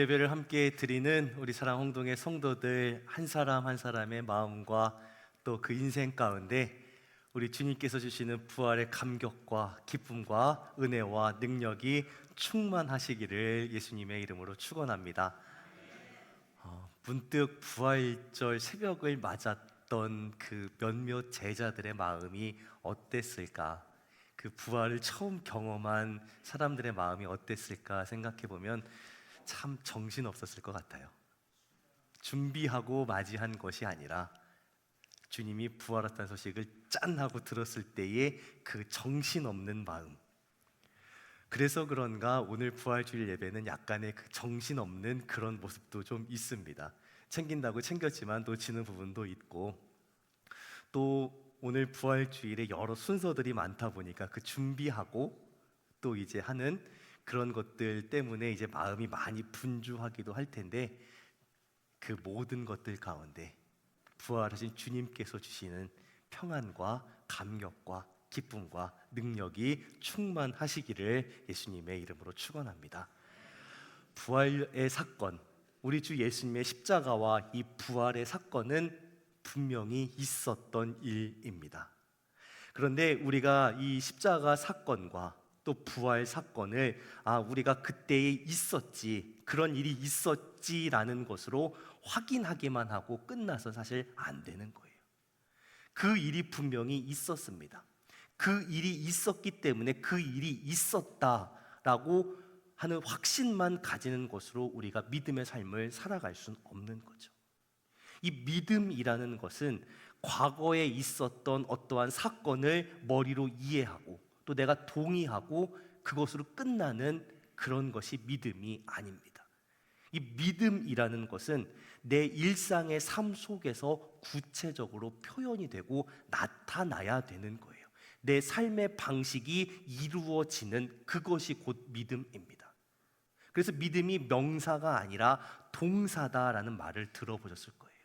예배를 함께 드리는 우리 사랑 홍동의 성도들 한 사람 한 사람의 마음과 또 그 인생 가운데 우리 주님께서 주시는 부활의 감격과 기쁨과 은혜와 능력이 충만하시기를 예수님의 이름으로 축원합니다. 어, 문득 부활절 새벽을 맞았던 그 몇몇 제자들의 마음이 어땠을까? 그 부활을 처음 경험한 사람들의 마음이 어땠을까 생각해 보면 참 정신 없었을 것 같아요. 준비하고 맞이한 것이 아니라 주님이 부활했다는 소식을 짠 하고 들었을 때의 그 정신 없는 마음. 그래서 그런가 오늘 부활주일 예배는 약간의 그 정신 없는 그런 모습도 좀 있습니다. 챙긴다고 챙겼지만 놓치는 부분도 있고 또 오늘 부활주일에 여러 순서들이 많다 보니까 그 준비하고 또 이제 하는 그런 것들 때문에 이제 마음이 많이 분주하기도 할 텐데 그 모든 것들 가운데 부활하신 주님께서 주시는 평안과 감격과 기쁨과 능력이 충만하시기를 예수님의 이름으로 축원합니다. 부활의 사건, 우리 주 예수님의 십자가와 이 부활의 사건은 분명히 있었던 일입니다. 그런데 우리가 이 십자가 사건과 또 부활 사건을 아 우리가 그때에 있었지 그런 일이 있었지라는 것으로 확인하기만 하고 끝나서 사실 안 되는 거예요. 그 일이 분명히 있었습니다. 그 일이 있었기 때문에 그 일이 있었다라고 하는 확신만 가지는 것으로 우리가 믿음의 삶을 살아갈 수는 없는 거죠. 이 믿음이라는 것은 과거에 있었던 어떠한 사건을 머리로 이해하고 또 내가 동의하고 그것으로 끝나는 그런 것이 믿음이 아닙니다. 이 믿음이라는 것은 내 일상의 삶 속에서 구체적으로 표현이 되고 나타나야 되는 거예요. 내 삶의 방식이 이루어지는 그것이 곧 믿음입니다. 그래서 믿음이 명사가 아니라 동사다라는 말을 들어보셨을 거예요.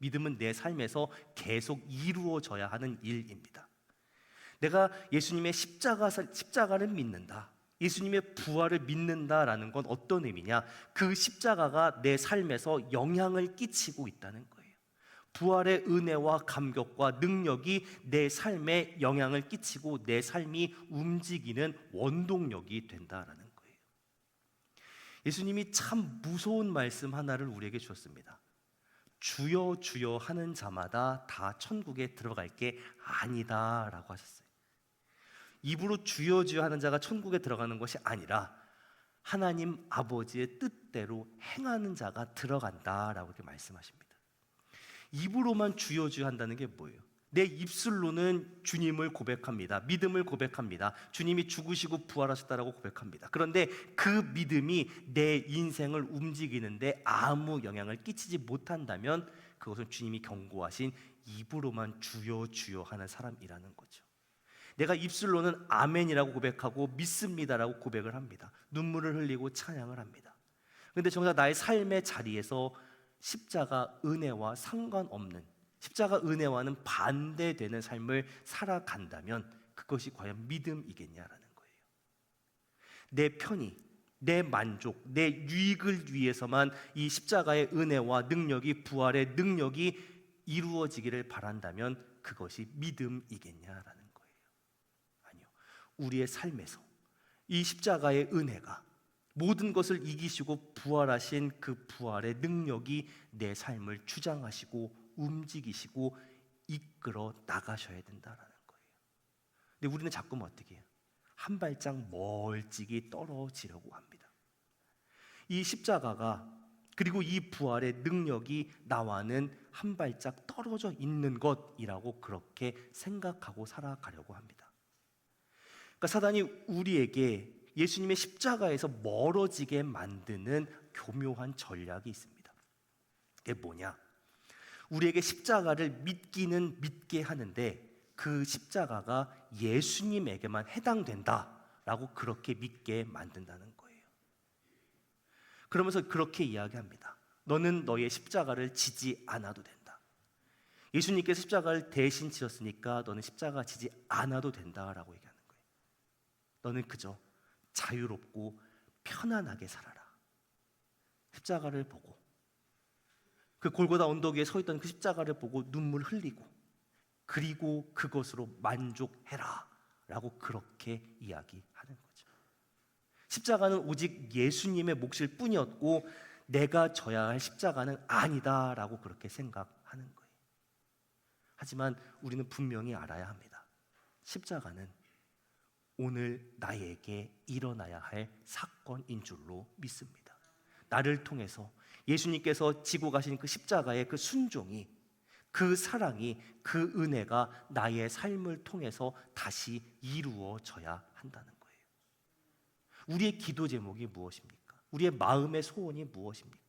믿음은 내 삶에서 계속 이루어져야 하는 일입니다. 내가 예수님의 십자가, 십자가를 믿는다. 예수님의 부활을 믿는다라는 건 어떤 의미냐? 그 십자가가 내 삶에서 영향을 끼치고 있다는 거예요. 부활의 은혜와 감격과 능력이 내 삶에 영향을 끼치고 내 삶이 움직이는 원동력이 된다라는 거예요. 예수님이 참 무서운 말씀 하나를 우리에게 주었습니다. 주여 주여 하는 자마다 다 천국에 들어갈 게 아니다라고 하셨어요. 입으로 주여 주여 하는 자가 천국에 들어가는 것이 아니라 하나님 아버지의 뜻대로 행하는 자가 들어간다라고 이렇게 말씀하십니다. 입으로만 주여 주여 한다는 게 뭐예요? 내 입술로는 주님을 고백합니다. 믿음을 고백합니다. 주님이 죽으시고 부활하셨다라고 고백합니다. 그런데 그 믿음이 내 인생을 움직이는데 아무 영향을 끼치지 못한다면 그것은 주님이 경고하신 입으로만 주여 주여 하는 사람이라는 거죠. 내가 입술로는 아멘이라고 고백하고 믿습니다라고 고백을 합니다. 눈물을 흘리고 찬양을 합니다. 근데 정작 나의 삶의 자리에서 십자가 은혜와 상관없는 십자가 은혜와는 반대되는 삶을 살아간다면 그것이 과연 믿음이겠냐라는 거예요. 내 편의, 내 만족, 내 유익을 위해서만 이 십자가의 은혜와 능력이 부활의 능력이 이루어지기를 바란다면 그것이 믿음이겠냐라는. 우리의 삶에서 이 십자가의 은혜가 모든 것을 이기시고 부활하신 그 부활의 능력이 내 삶을 주장하시고 움직이시고 이끌어 나가셔야 된다라는 거예요. 근데 우리는 자꾸 어떻게 해요? 한 발짝 멀찍이 떨어지려고 합니다. 이 십자가가 그리고 이 부활의 능력이 나와는 한 발짝 떨어져 있는 것이라고 그렇게 생각하고 살아가려고 합니다. 그러니까 사단이 우리에게 예수님의 십자가에서 멀어지게 만드는 교묘한 전략이 있습니다. 그게 뭐냐? 우리에게 십자가를 믿기는 믿게 하는데 그 십자가가 예수님에게만 해당된다라고 그렇게 믿게 만든다는 거예요. 그러면서 그렇게 이야기합니다. 너는 너의 십자가를 지지 않아도 된다. 예수님께서 십자가를 대신 지었으니까 너는 십자가 지지 않아도 된다라고 거예요. 너는 그저 자유롭고 편안하게 살아라. 십자가를 보고 그 골고다 언덕 위에 서 있던 그 십자가를 보고 눈물 흘리고 그리고 그것으로 만족해라 라고 그렇게 이야기하는 거죠. 십자가는 오직 예수님의 몫일 뿐이었고 내가 져야 할 십자가는 아니다라고 그렇게 생각하는 거예요. 하지만 우리는 분명히 알아야 합니다. 십자가는 오늘 나에게 일어나야 할 사건인 줄로 믿습니다. 나를 통해서 예수님께서 지고 가신 그 십자가의 그 순종이 그 사랑이 그 은혜가 나의 삶을 통해서 다시 이루어져야 한다는 거예요. 우리의 기도 제목이 무엇입니까? 우리의 마음의 소원이 무엇입니까?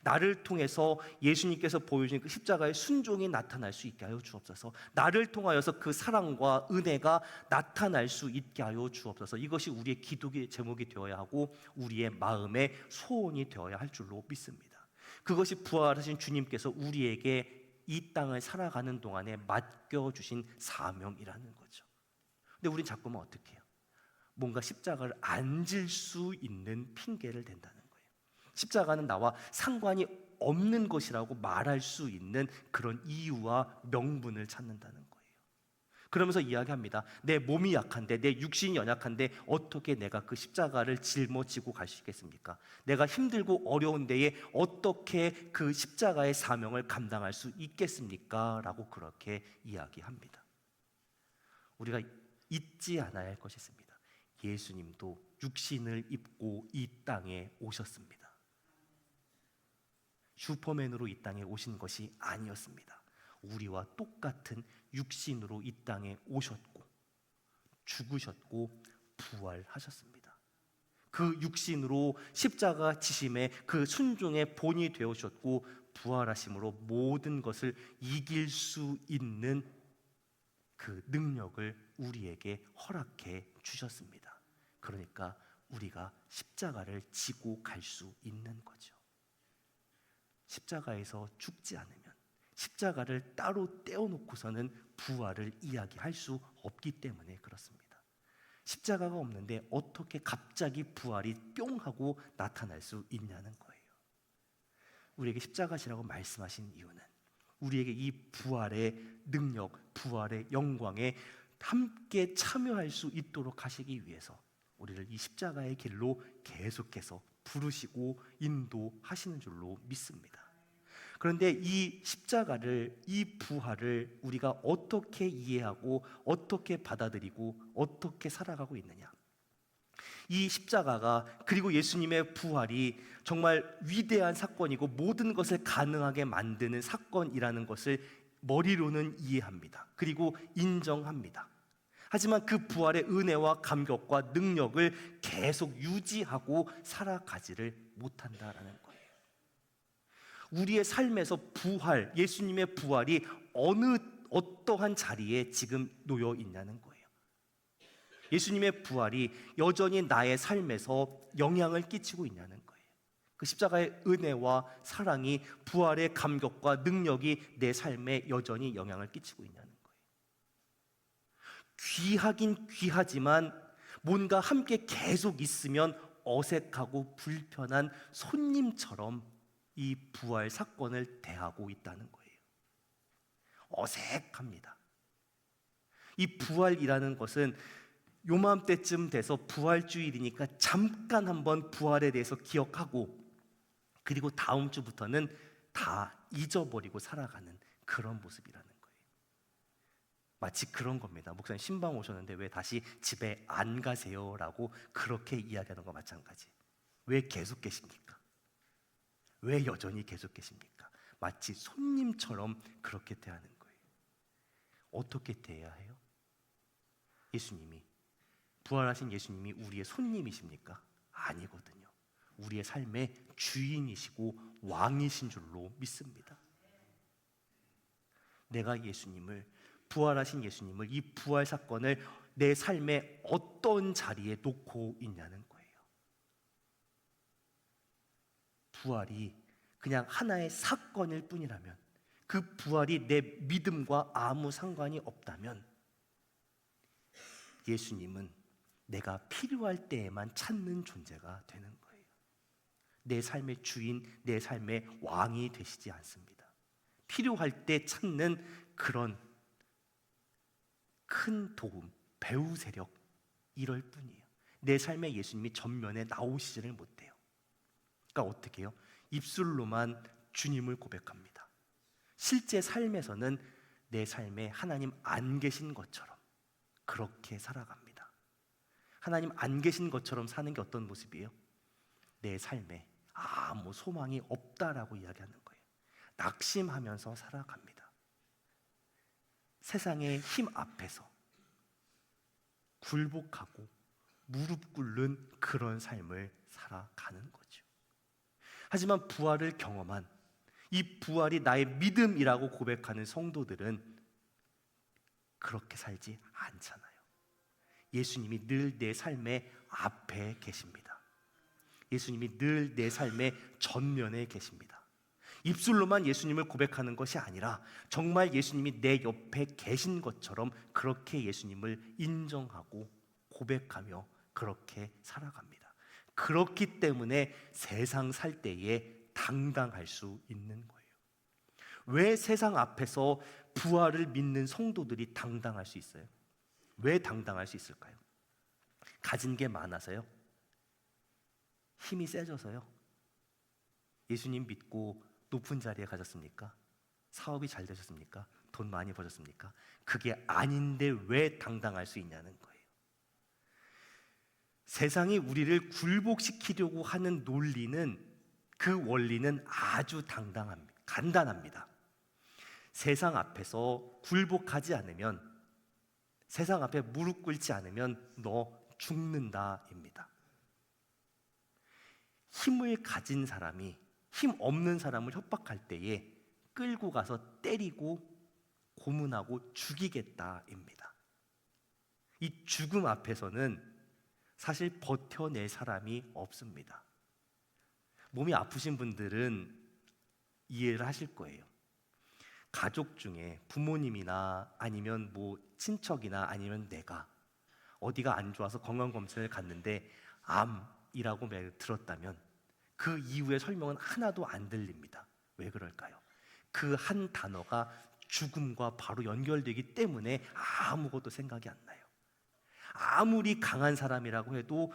나를 통해서 예수님께서 보여주신 그 십자가의 순종이 나타날 수 있게 하여 주옵소서. 나를 통하여서 그 사랑과 은혜가 나타날 수 있게 하여 주옵소서. 이것이 우리의 기도의 제목이 되어야 하고 우리의 마음의 소원이 되어야 할 줄로 믿습니다. 그것이 부활하신 주님께서 우리에게 이 땅을 살아가는 동안에 맡겨 주신 사명이라는 거죠. 근데 우린 자꾸만 어떻게 해요? 뭔가 십자가를 앉을 수 있는 핑계를 댄다는. 십자가는 나와 상관이 없는 것이라고 말할 수 있는 그런 이유와 명분을 찾는다는 거예요. 그러면서 이야기합니다. 내 몸이 약한데, 내 육신이 연약한데 어떻게 내가 그 십자가를 짊어지고 갈 수 있겠습니까? 내가 힘들고 어려운 데에 어떻게 그 십자가의 사명을 감당할 수 있겠습니까? 라고 그렇게 이야기합니다. 우리가 잊지 않아야 할 것이 있습니다. 예수님도 육신을 입고 이 땅에 오셨습니다. 슈퍼맨으로 이 땅에 오신 것이 아니었습니다. 우리와 똑같은 육신으로 이 땅에 오셨고 죽으셨고 부활하셨습니다. 그 육신으로 십자가 지심의 그 순종의 본이 되어셨고 부활하심으로 모든 것을 이길 수 있는 그 능력을 우리에게 허락해 주셨습니다. 그러니까 우리가 십자가를 지고 갈 수 있는 거죠. 십자가에서 죽지 않으면 십자가를 따로 떼어놓고서는 부활을 이야기할 수 없기 때문에 그렇습니다. 십자가가 없는데 어떻게 갑자기 부활이 뿅 하고 나타날 수 있냐는 거예요. 우리에게 십자가시라고 말씀하신 이유는 우리에게 이 부활의 능력, 부활의 영광에 함께 참여할 수 있도록 하시기 위해서 우리를 이 십자가의 길로 계속해서 부르시고 인도하시는 줄로 믿습니다. 그런데 이 십자가를 이 부활을 우리가 어떻게 이해하고 어떻게 받아들이고 어떻게 살아가고 있느냐? 이 십자가가 그리고 예수님의 부활이 정말 위대한 사건이고 모든 것을 가능하게 만드는 사건이라는 것을 머리로는 이해합니다. 그리고 인정합니다. 하지만 그 부활의 은혜와 감격과 능력을 계속 유지하고 살아가지를 못한다라는 거예요. 우리의 삶에서 부활, 예수님의 부활이 어느 어떠한 자리에 지금 놓여 있냐는 거예요. 예수님의 부활이 여전히 나의 삶에서 영향을 끼치고 있냐는 거예요. 그 십자가의 은혜와 사랑이 부활의 감격과 능력이 내 삶에 여전히 영향을 끼치고 있냐는 거예요. 귀하긴 귀하지만 뭔가 함께 계속 있으면 어색하고 불편한 손님처럼 이 부활 사건을 대하고 있다는 거예요. 어색합니다. 이 부활이라는 것은 요맘때쯤 돼서 부활주일이니까 잠깐 한번 부활에 대해서 기억하고 그리고 다음 주부터는 다 잊어버리고 살아가는 그런 모습이라는. 마치 그런 겁니다. 목사님 신방 오셨는데 왜 다시 집에 안 가세요 라고 그렇게 이야기하는 거 마찬가지. 왜 계속 계십니까? 왜 여전히 계속 계십니까? 마치 손님처럼 그렇게 대하는 거예요. 어떻게 대해야 해요? 예수님이 부활하신 예수님이 우리의 손님이십니까? 아니거든요. 우리의 삶의 주인이시고 왕이신 줄로 믿습니다. 내가 예수님을 부활하신 예수님을 이 부활 사건을 내 삶의 어떤 자리에 놓고 있냐는 거예요. 부활이 그냥 하나의 사건일 뿐이라면 그 부활이 내 믿음과 아무 상관이 없다면 예수님은 내가 필요할 때에만 찾는 존재가 되는 거예요. 내 삶의 주인, 내 삶의 왕이 되시지 않습니다. 필요할 때 찾는 그런 큰 도움, 배우 세력 이럴 뿐이에요. 내 삶에 예수님이 전면에 나오시지를 못해요. 그러니까 어떻게 해요? 입술로만 주님을 고백합니다. 실제 삶에서는 내 삶에 하나님 안 계신 것처럼 그렇게 살아갑니다. 하나님 안 계신 것처럼 사는 게 어떤 모습이에요? 내 삶에 아무 소망이 없다라고 이야기하는 거예요. 낙심하면서 살아갑니다. 세상의 힘 앞에서 굴복하고 무릎 꿇는 그런 삶을 살아가는 거죠. 하지만 부활을 경험한 이 부활이 나의 믿음이라고 고백하는 성도들은 그렇게 살지 않잖아요. 예수님이 늘 내 삶의 앞에 계십니다. 예수님이 늘 내 삶의 전면에 계십니다. 입술로만 예수님을 고백하는 것이 아니라 정말 예수님이 내 옆에 계신 것처럼 그렇게 예수님을 인정하고 고백하며 그렇게 살아갑니다. 그렇기 때문에 세상 살 때에 당당할 수 있는 거예요. 왜 세상 앞에서 부활을 믿는 성도들이 당당할 수 있어요? 왜 당당할 수 있을까요? 가진 게 많아서요? 힘이 세져서요? 예수님 믿고 높은 자리에 가셨습니까? 사업이 잘 되셨습니까? 돈 많이 버셨습니까? 그게 아닌데 왜 당당할 수 있냐는 거예요. 세상이 우리를 굴복시키려고 하는 논리는 그 원리는 아주 당당합니다. 간단합니다. 세상 앞에서 굴복하지 않으면 세상 앞에 무릎 꿇지 않으면 너 죽는다입니다. 힘을 가진 사람이 힘 없는 사람을 협박할 때에 끌고 가서 때리고 고문하고 죽이겠다입니다. 이 죽음 앞에서는 사실 버텨낼 사람이 없습니다. 몸이 아프신 분들은 이해를 하실 거예요. 가족 중에 부모님이나 아니면 뭐 친척이나 아니면 내가 어디가 안 좋아서 건강 검진을 갔는데 암이라고 들었다면 그 이후의 설명은 하나도 안 들립니다. 왜 그럴까요? 그 한 단어가 죽음과 바로 연결되기 때문에 아무것도 생각이 안 나요. 아무리 강한 사람이라고 해도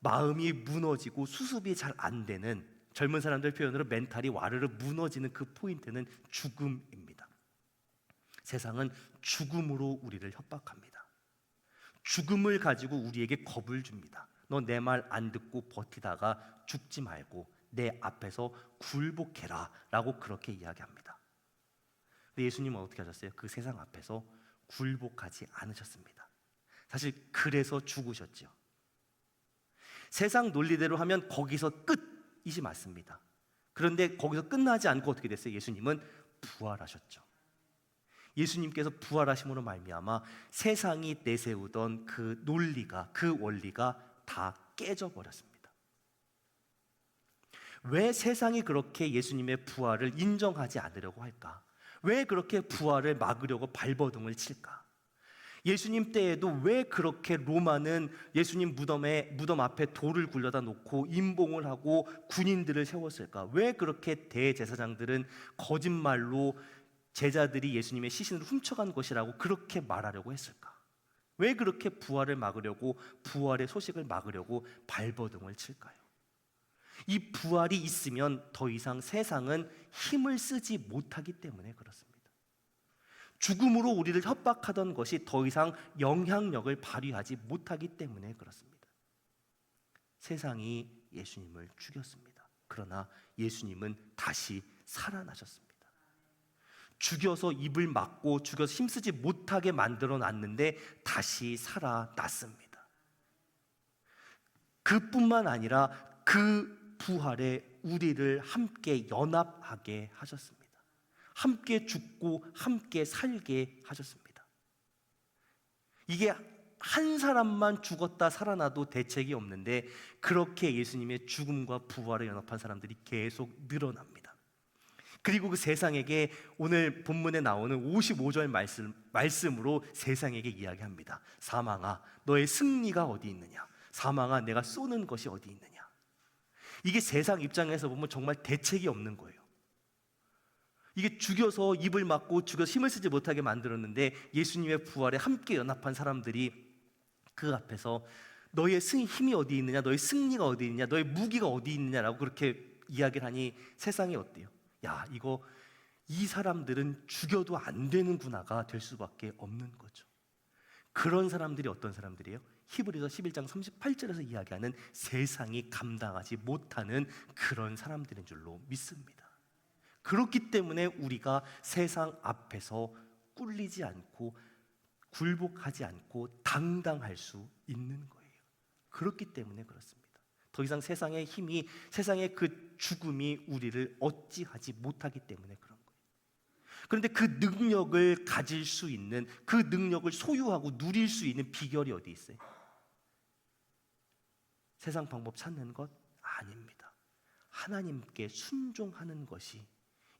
마음이 무너지고 수습이 잘 안 되는 젊은 사람들 표현으로 멘탈이 와르르 무너지는 그 포인트는 죽음입니다. 세상은 죽음으로 우리를 협박합니다. 죽음을 가지고 우리에게 겁을 줍니다. 너 내 말 안 듣고 버티다가 죽지 말고 내 앞에서 굴복해라 라고 그렇게 이야기합니다. 근데 예수님은 어떻게 하셨어요? 그 세상 앞에서 굴복하지 않으셨습니다. 사실 그래서 죽으셨죠. 세상 논리대로 하면 거기서 끝이지 맞습니다. 그런데 거기서 끝나지 않고 어떻게 됐어요? 예수님은 부활하셨죠. 예수님께서 부활하심으로 말미암아 세상이 내세우던 그 논리가 그 원리가 다 깨져 버렸습니다. 왜 세상이 그렇게 예수님의 부활을 인정하지 않으려고 할까? 왜 그렇게 부활을 막으려고 발버둥을 칠까? 예수님 때에도 왜 그렇게 로마는 예수님 무덤에 무덤 앞에 돌을 굴려다 놓고 임봉을 하고 군인들을 세웠을까? 왜 그렇게 대제사장들은 거짓말로 제자들이 예수님의 시신을 훔쳐간 것이라고 그렇게 말하려고 했을까? 왜 그렇게 부활을 막으려고 부활의 소식을 막으려고 발버둥을 칠까요? 이 부활이 있으면 더 이상 세상은 힘을 쓰지 못하기 때문에 그렇습니다. 죽음으로 우리를 협박하던 것이 더 이상 영향력을 발휘하지 못하기 때문에 그렇습니다. 세상이 예수님을 죽였습니다. 그러나 예수님은 다시 살아나셨습니다. 죽여서 입을 막고 죽여서 힘쓰지 못하게 만들어 놨는데 다시 살아났습니다. 그뿐만 아니라 그 부활에 우리를 함께 연합하게 하셨습니다. 함께 죽고 함께 살게 하셨습니다. 이게 한 사람만 죽었다 살아나도 대책이 없는데 그렇게 예수님의 죽음과 부활에 연합한 사람들이 계속 늘어납니다. 그리고 그 세상에게 오늘 본문에 나오는 55절 말씀, 말씀으로 세상에게 이야기합니다. 사망아, 너의 승리가 어디 있느냐? 사망아, 내가 쏘는 것이 어디 있느냐? 이게 세상 입장에서 보면 정말 대책이 없는 거예요. 이게 죽여서 입을 막고 죽여 힘을 쓰지 못하게 만들었는데 예수님의 부활에 함께 연합한 사람들이 그 앞에서 너의 승 힘이 어디 있느냐, 너의 승리가 어디 있느냐, 너의 무기가 어디 있느냐라고 그렇게 이야기를 하니 세상이 어때요? 야, 이거 이 사람들은 죽여도 안 되는구나가 될 수밖에 없는 거죠. 그런 사람들이 어떤 사람들이에요? 히브리서 11장 38절에서 이야기하는 세상이 감당하지 못하는 그런 사람들인 줄로 믿습니다. 그렇기 때문에 우리가 세상 앞에서 꿀리지 않고 굴복하지 않고 당당할 수 있는 거예요. 그렇기 때문에 그렇습니다. 더 이상 세상의 힘이 세상의 그 죽음이 우리를 어찌하지 못하기 때문에 그런 거예요. 그런데 그 능력을 가질 수 있는 그 능력을 소유하고 누릴 수 있는 비결이 어디 있어요? 세상 방법 찾는 것 아닙니다. 하나님께 순종하는 것이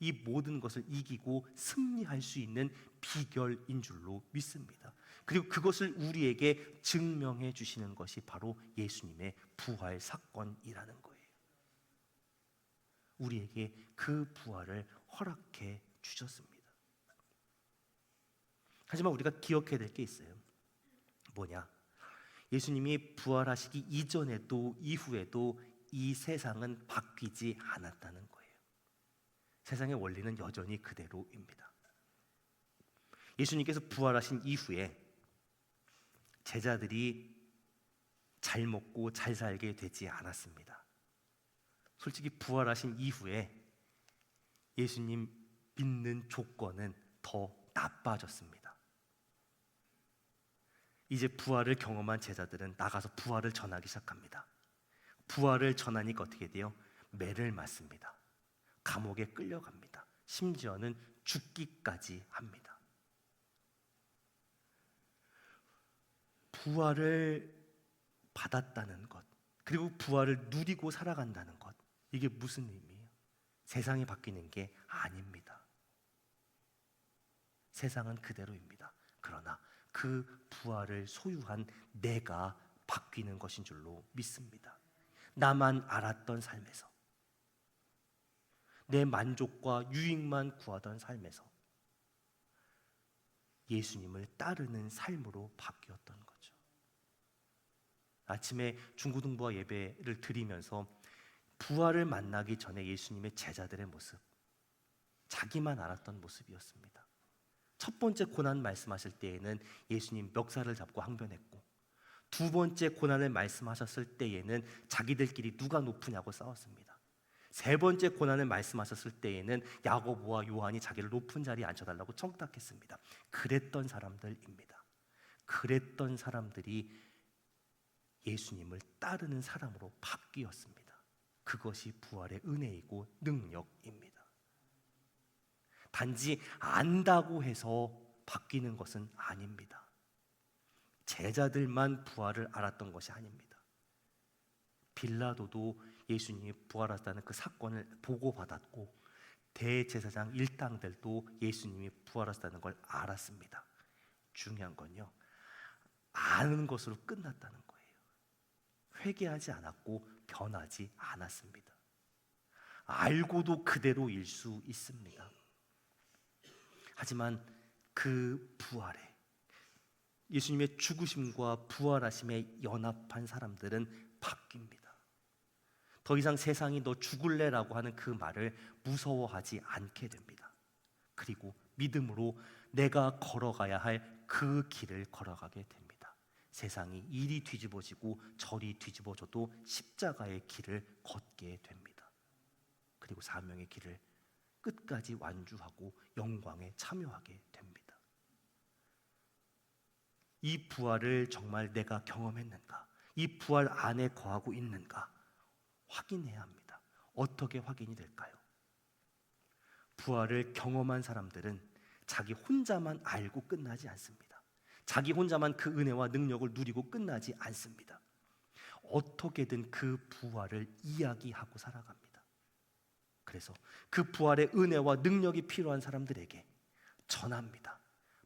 이 모든 것을 이기고 승리할 수 있는 비결인 줄로 믿습니다. 그리고 그것을 우리에게 증명해 주시는 것이 바로 예수님의 부활 사건이라는 거예요. 우리에게 그 부활을 허락해 주셨습니다. 하지만 우리가 기억해야 될 게 있어요. 뭐냐? 예수님이 부활하시기 이전에도 이후에도 이 세상은 바뀌지 않았다는 거예요. 세상의 원리는 여전히 그대로입니다. 예수님께서 부활하신 이후에 제자들이 잘 먹고 잘 살게 되지 않았습니다. 솔직히 부활하신 이후에 예수님 믿는 조건은 더 나빠졌습니다. 이제 부활을 경험한 제자들은 나가서 부활을 전하기 시작합니다. 부활을 전하니까 어떻게 돼요? 매를 맞습니다. 감옥에 끌려갑니다. 심지어는 죽기까지 합니다. 부활을 받았다는 것, 그리고 부활을 누리고 살아간다는 것, 이게 무슨 의미예요? 세상이 바뀌는 게 아닙니다. 세상은 그대로입니다. 그러나 그 부활을 소유한 내가 바뀌는 것인 줄로 믿습니다. 나만 알았던 삶에서 내 만족과 유익만 구하던 삶에서 예수님을 따르는 삶으로 바뀌었던 거죠. 아침에 중고등부와 예배를 드리면서 부활을 만나기 전에 예수님의 제자들의 모습, 자기만 알았던 모습이었습니다. 첫 번째 고난 말씀하실 때에는 예수님 멱살을 잡고 항변했고, 두 번째 고난을 말씀하셨을 때에는 자기들끼리 누가 높으냐고 싸웠습니다. 세 번째 고난을 말씀하셨을 때에는 야고보와 요한이 자기를 높은 자리에 앉혀달라고 청탁했습니다. 그랬던 사람들입니다. 그랬던 사람들이 예수님을 따르는 사람으로 바뀌었습니다. 그것이 부활의 은혜이고 능력입니다. 단지 안다고 해서 바뀌는 것은 아닙니다. 제자들만 부활을 알았던 것이 아닙니다. 빌라도도 예수님이 부활하셨다는 그 사건을 보고받았고 대제사장 일당들도 예수님이 부활하셨다는 걸 알았습니다. 중요한 건요. 아는 것으로 끝났다는 거예요. 회개하지 않았고 변하지 않았습니다. 알고도 그대로일 수 있습니다. 하지만 그 부활에 예수님의 죽으심과 부활하심에 연합한 사람들은 바뀝니다. 더 이상 세상이 너 죽을래라고 하는 그 말을 무서워하지 않게 됩니다. 그리고 믿음으로 내가 걸어가야 할 그 길을 걸어가게 됩니다. 세상이 이리 뒤집어지고 저리 뒤집어져도 십자가의 길을 걷게 됩니다. 그리고 사명의 길을 끝까지 완주하고 영광에 참여하게 됩니다. 이 부활을 정말 내가 경험했는가? 이 부활 안에 거하고 있는가? 확인해야 합니다. 어떻게 확인이 될까요? 부활을 경험한 사람들은 자기 혼자만 알고 끝나지 않습니다. 자기 혼자만 그 은혜와 능력을 누리고 끝나지 않습니다. 어떻게든 그 부활을 이야기하고 살아갑니다. 그래서 그 부활의 은혜와 능력이 필요한 사람들에게 전합니다.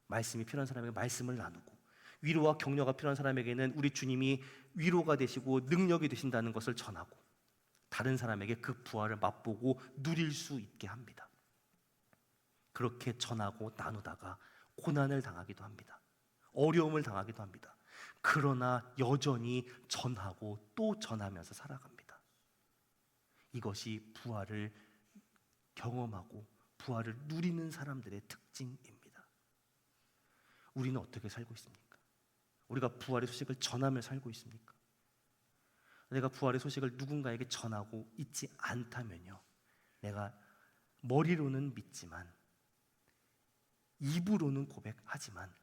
말씀이 필요한 사람에게 말씀을 나누고 위로와 격려가 필요한 사람에게는 우리 주님이 위로가 되시고 능력이 되신다는 것을 전하고 다른 사람에게 그 부활을 맛보고 누릴 수 있게 합니다. 그렇게 전하고 나누다가 고난을 당하기도 합니다. 어려움을 당하기도 합니다. 그러나 여전히 전하고 또 전하면서 살아갑니다. 이것이 부활을 경험하고 부활을 누리는 사람들의 특징입니다. 우리는 어떻게 살고 있습니까? 우리가 부활의 소식을 전하며 살고 있습니까? 내가 부활의 소식을 누군가에게 전하고 있지 않다면요. 내가 머리로는 믿지만 입으로는 고백하지만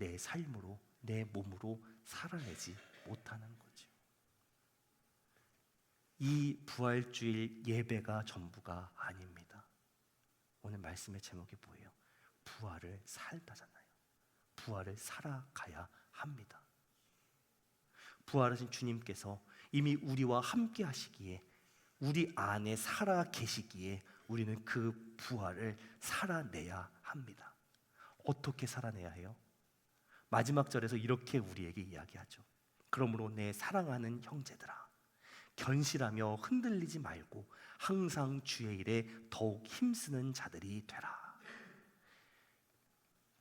내 삶으로 내 몸으로 살아내지 못하는 거죠. 이 부활주일 예배가 전부가 아닙니다. 오늘 말씀의 제목이 뭐예요? 부활을 살다잖아요. 부활을 살아가야 합니다. 부활하신 주님께서 이미 우리와 함께 하시기에 우리 안에 살아 계시기에 우리는 그 부활을 살아내야 합니다. 어떻게 살아내야 해요? 마지막 절에서 이렇게 우리에게 이야기하죠. 그러므로 내 사랑하는 형제들아 견실하며 흔들리지 말고 항상 주의 일에 더욱 힘쓰는 자들이 되라.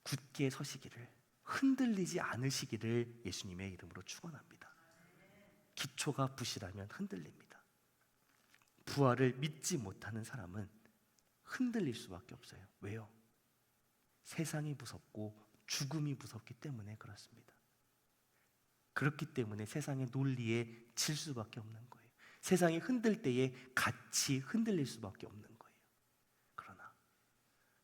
굳게 서시기를 흔들리지 않으시기를 예수님의 이름으로 축원합니다. 기초가 부실하면 흔들립니다. 부활을 믿지 못하는 사람은 흔들릴 수밖에 없어요. 왜요? 세상이 무섭고 죽음이 무섭기 때문에 그렇습니다. 그렇기 때문에 세상의 논리에 질 수밖에 없는 거예요. 세상이 흔들 때에 같이 흔들릴 수밖에 없는 거예요. 그러나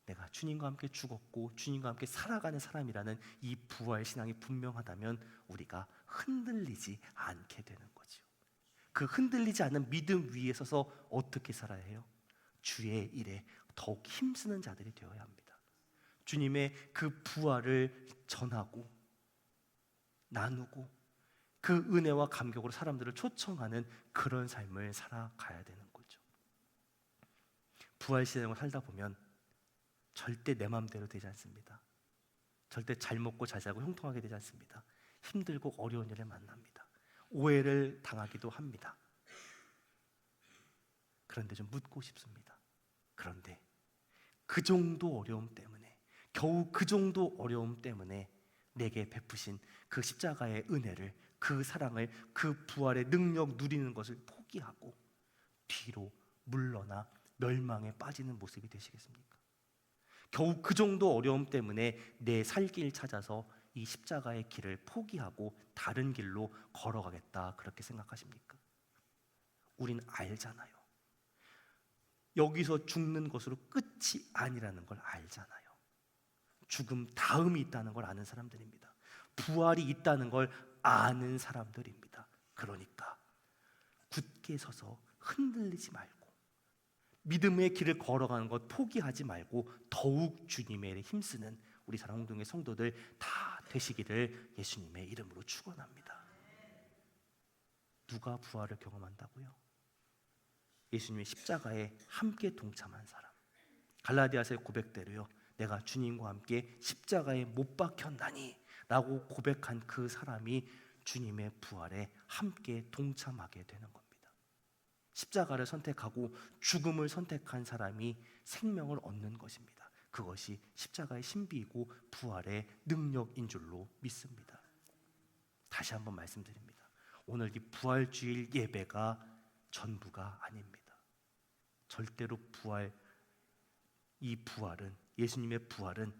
내가 주님과 함께 죽었고 주님과 함께 살아가는 사람이라는 이 부활 신앙이 분명하다면 우리가 흔들리지 않게 되는 거죠. 그 흔들리지 않는 믿음 위에 서서 어떻게 살아야 해요? 주의 일에 더욱 힘쓰는 자들이 되어야 합니다. 주님의 그 부활을 전하고 나누고 그 은혜와 감격으로 사람들을 초청하는 그런 삶을 살아가야 되는 거죠. 부활 신앙을 살다 보면 절대 내 마음대로 되지 않습니다. 절대 잘 먹고 잘 살고 형통하게 되지 않습니다. 힘들고 어려운 일을 만납니다. 오해를 당하기도 합니다. 그런데 좀 묻고 싶습니다. 그런데 그 정도 어려움 때문에 겨우 그 정도 어려움 때문에 내게 베푸신 그 십자가의 은혜를 그 사랑을 그 부활의 능력 누리는 것을 포기하고 뒤로 물러나 멸망에 빠지는 모습이 되시겠습니까? 겨우 그 정도 어려움 때문에 내 살 길 찾아서 이 십자가의 길을 포기하고 다른 길로 걸어가겠다 그렇게 생각하십니까? 우린 알잖아요. 여기서 죽는 것으로 끝이 아니라는 걸 알잖아요. 죽음 다음이 있다는 걸 아는 사람들입니다. 부활이 있다는 걸 아는 사람들입니다. 그러니까 굳게 서서 흔들리지 말고 믿음의 길을 걸어가는 것 포기하지 말고 더욱 주님의 힘쓰는 우리 사랑홍동의 성도들 다 되시기를 예수님의 이름으로 축원합니다. 누가 부활을 경험한다고요? 예수님의 십자가에 함께 동참한 사람. 갈라디아서의 고백대로요. 내가 주님과 함께 십자가에 못 박혔나니 라고 고백한 그 사람이 주님의 부활에 함께 동참하게 되는 겁니다. 십자가를 선택하고 죽음을 선택한 사람이 생명을 얻는 것입니다. 그것이 십자가의 신비이고 부활의 능력인 줄로 믿습니다. 다시 한번 말씀드립니다. 오늘 이 부활주일 예배가 전부가 아닙니다. 절대로 부활 이 부활은 예수님의 부활은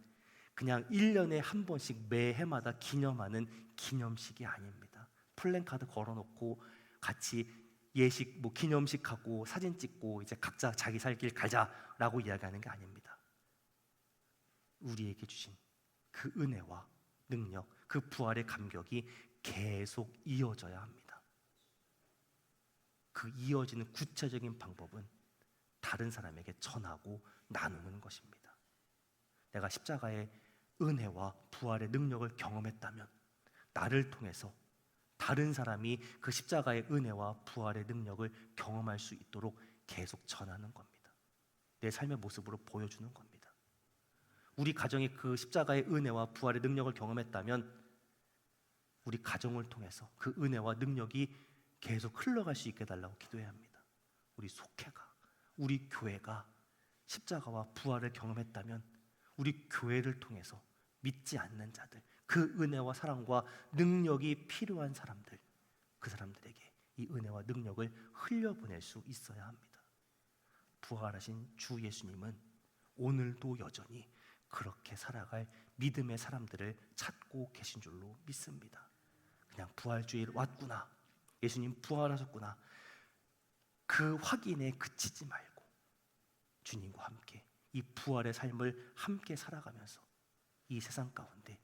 그냥 1년에 한 번씩 매해마다 기념하는 기념식이 아닙니다. 플랜카드 걸어놓고 같이 예식 뭐 기념식 하고 사진 찍고 이제 각자 자기 살 길 가자라고 이야기하는 게 아닙니다. 우리에게 주신 그 은혜와 능력, 그 부활의 감격이 계속 이어져야 합니다. 그 이어지는 구체적인 방법은 다른 사람에게 전하고 나누는 것입니다. 내가 십자가의 은혜와 부활의 능력을 경험했다면 나를 통해서 다른 사람이 그 십자가의 은혜와 부활의 능력을 경험할 수 있도록 계속 전하는 겁니다. 내 삶의 모습으로 보여주는 겁니다. 우리 가정이 그 십자가의 은혜와 부활의 능력을 경험했다면 우리 가정을 통해서 그 은혜와 능력이 계속 흘러갈 수 있게 달라고 기도해야 합니다. 우리 속회가 우리 교회가 십자가와 부활을 경험했다면 우리 교회를 통해서 믿지 않는 자들 그 은혜와 사랑과 능력이 필요한 사람들 그 사람들에게 이 은혜와 능력을 흘려보낼 수 있어야 합니다. 부활하신 주 예수님은 오늘도 여전히 그렇게 살아갈 믿음의 사람들을 찾고 계신 줄로 믿습니다. 그냥 부활주일 왔구나. 예수님 부활하셨구나. 그 확인에 그치지 말고 주님과 함께 이 부활의 삶을 함께 살아가면서 이 세상 가운데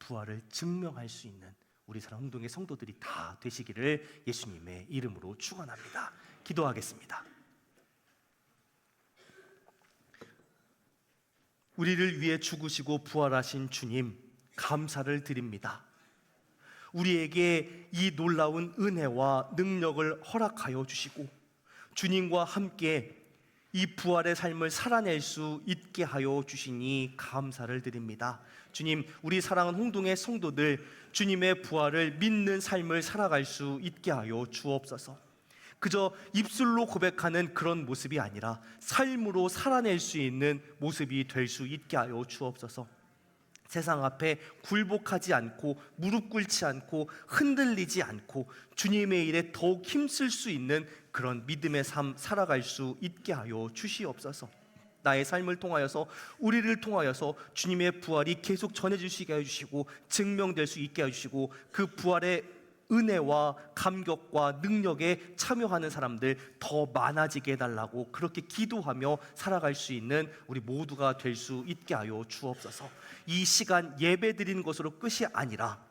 부활을 증명할 수 있는 우리 사랑 홍동의 성도들이 다 되시기를 예수님의 이름으로 축원합니다. 기도하겠습니다. 우리를 위해 죽으시고 부활하신 주님 감사를 드립니다. 우리에게 이 놀라운 은혜와 능력을 허락하여 주시고 주님과 함께 이 부활의 삶을 살아낼 수 있게 하여 주시니 감사를 드립니다. 주님, 우리 사랑하는 홍동의 성도들 주님의 부활을 믿는 삶을 살아갈 수 있게 하여 주옵소서. 그저 입술로 고백하는 그런 모습이 아니라 삶으로 살아낼 수 있는 모습이 될 수 있게 하여 주옵소서. 세상 앞에 굴복하지 않고 무릎 꿇지 않고 흔들리지 않고 주님의 일에 더욱 힘쓸 수 있는 그런 믿음의 삶 살아갈 수 있게 하여 주시옵소서. 나의 삶을 통하여서 우리를 통하여서 주님의 부활이 계속 전해주시게 해 주시고 증명될 수 있게 해 주시고 그 부활의 은혜와 감격과 능력에 참여하는 사람들 더 많아지게 해달라고 그렇게 기도하며 살아갈 수 있는 우리 모두가 될 수 있게 하여 주옵소서. 이 시간 예배 드리는 것으로 끝이 아니라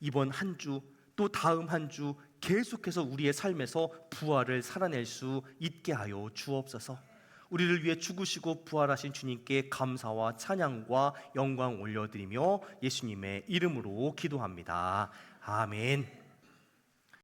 이번 한 주 또 다음 한 주 계속해서 우리의 삶에서 부활을 살아낼 수 있게 하여 주옵소서. 우리를 위해 죽으시고 부활하신 주님께 감사와 찬양과 영광 올려드리며 예수님의 이름으로 기도합니다. 아멘.